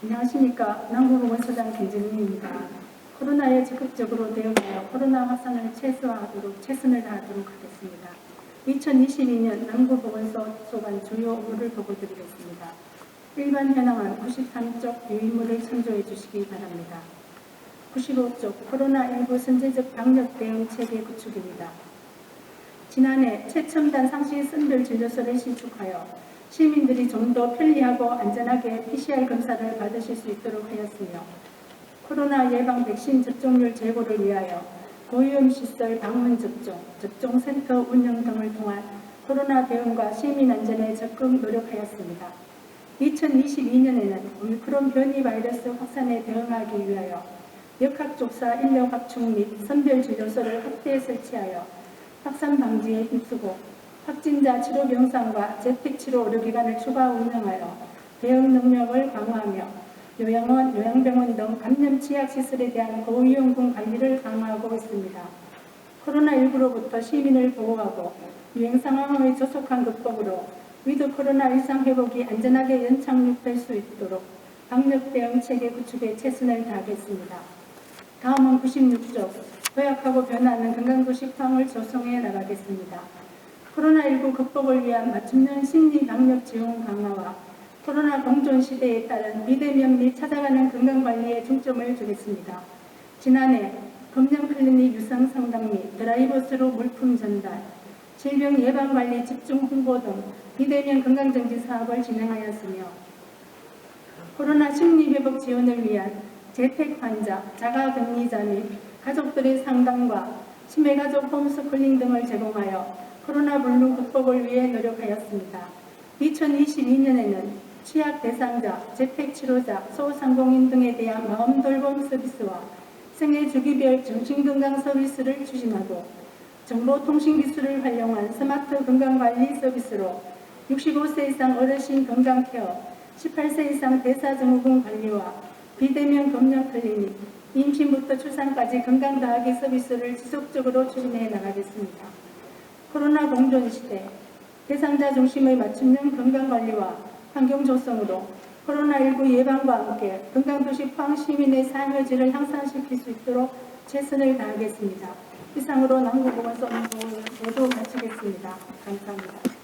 안녕하십니까. 남부보건소장 김정민입니다. 코로나에 적극적으로 대응하여 코로나 확산을 최소화하도록 최선을 다하도록 하겠습니다. 2022년 남부보건소 소관 주요 업무를 보고드리겠습니다. 일반 현황은 93쪽 유인물을 참조해 주시기 바랍니다. 95쪽 코로나19 선제적 방역 대응 체계 구축입니다. 지난해 최첨단 상시 선별 진료소를 신축하여 시민들이 좀 더 편리하고 안전하게 PCR 검사를 받으실 수 있도록 하였으며 코로나 예방 백신 접종률 제고를 위하여 고위험 시설 방문 접종, 접종센터 운영 등을 통한 코로나 대응과 시민 안전에 적극 노력하였습니다. 2022년에는 오미크론 변이 바이러스 확산에 대응하기 위하여 역학족사 인력 확충 및 선별 진료소를 확대 설치하여 확산 방지에 힘쓰고 확진자 치료 병상과 재택 치료 의료기관을 추가 운영하여 대응 능력을 강화하며 요양원, 요양병원 등 감염 취약 시설에 대한 고위험군 관리를 강화하고 있습니다. 코로나19로부터 시민을 보호하고 유행 상황의 조속한 극복으로 위드 코로나 일상 회복이 안전하게 연착륙될 수 있도록 방역 대응 체계 구축에 최선을 다하겠습니다. 다음은 96조 도약하고 변화하는 건강도시 포항을 조성해 나가겠습니다. 코로나19 극복을 위한 맞춤형 심리 방역 지원 강화와 코로나 공존 시대에 따른 비대면 및 찾아가는 건강관리에 중점을 두겠습니다. 지난해 검정 클리닉 유상 상담 및 드라이버스로 물품 전달, 질병 예방관리 집중 홍보 등 비대면 건강정지 사업을 진행하였으며 코로나 심리 회복 지원을 위한 재택 환자, 자가격리자 및 가족들의 상담과 치매가족 홈스쿨링 등을 제공하여 코로나 블루 극복을 위해 노력하였습니다. 2022년에는 취약 대상자, 재택 치료자, 소상공인 등에 대한 마음 돌봄 서비스와 생애 주기별 정신건강 서비스를 추진하고 정보통신 기술을 활용한 스마트 건강관리 서비스로 65세 이상 어르신 건강케어, 18세 이상 대사증후군 관리와 비대면 검역 클리닉, 임신부터 출산까지 건강 다하기 서비스를 지속적으로 추진해 나가겠습니다. 코로나 공존 시대 대상자 중심의 맞춤형 건강관리와 환경 조성으로 코로나19 예방과 함께 건강도시 포항 시민의 삶의 질을 향상시킬 수 있도록 최선을 다하겠습니다. 이상으로 남부보건소 모두 마치겠습니다. 감사합니다.